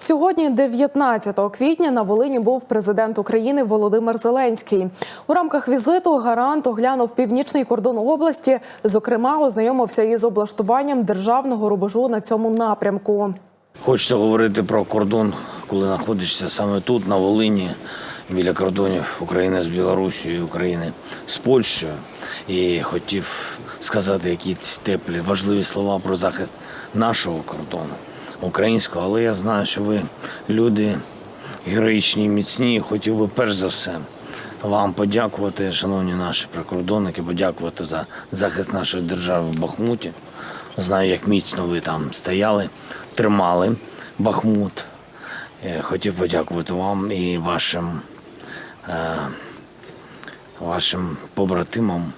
Сьогодні, 19 квітня, на Волині був президент України Володимир Зеленський. У рамках візиту гарант оглянув північний кордон області. Зокрема, ознайомився із облаштуванням державного рубежу на цьому напрямку. Хочеться говорити про кордон, коли знаходишся саме тут, на Волині, біля кордонів України з Білорусією, України з Польщею. І хотів сказати якісь теплі, важливі слова про захист нашого кордону, українського. Але я знаю, що ви люди героїчні, міцні. Хотів би перш за все вам подякувати, шановні наші прикордонники, подякувати за захист нашої держави в Бахмуті. Знаю, як міцно ви там стояли, тримали Бахмут. Е, Хотів подякувати вам і вашим, е, вашим побратимам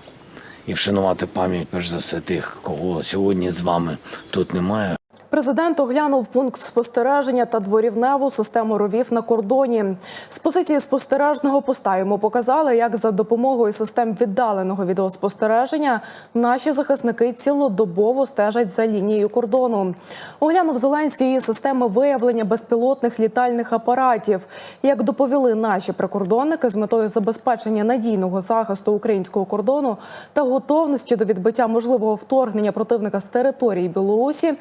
і вшанувати пам'ять, перш за все, тих, кого сьогодні з вами тут немає. Президент оглянув пункт спостереження та дворівневу систему ровів на кордоні. З позиції спостережного поста йому показали, як за допомогою систем віддаленого відеоспостереження наші захисники цілодобово стежать за лінією кордону. Оглянув Зеленський системи виявлення безпілотних літальних апаратів. Як доповіли наші прикордонники з метою забезпечення надійного захисту українського кордону та готовності до відбиття можливого вторгнення противника з території Білорусі,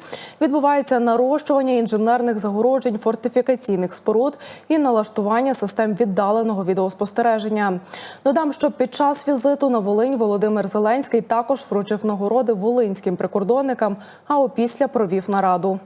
відбувається нарощування інженерних загороджень фортифікаційних споруд і налаштування систем віддаленого відеоспостереження. Додам, що під час візиту на Волинь Володимир Зеленський також вручив нагороди волинським прикордонникам, а опісля провів нараду.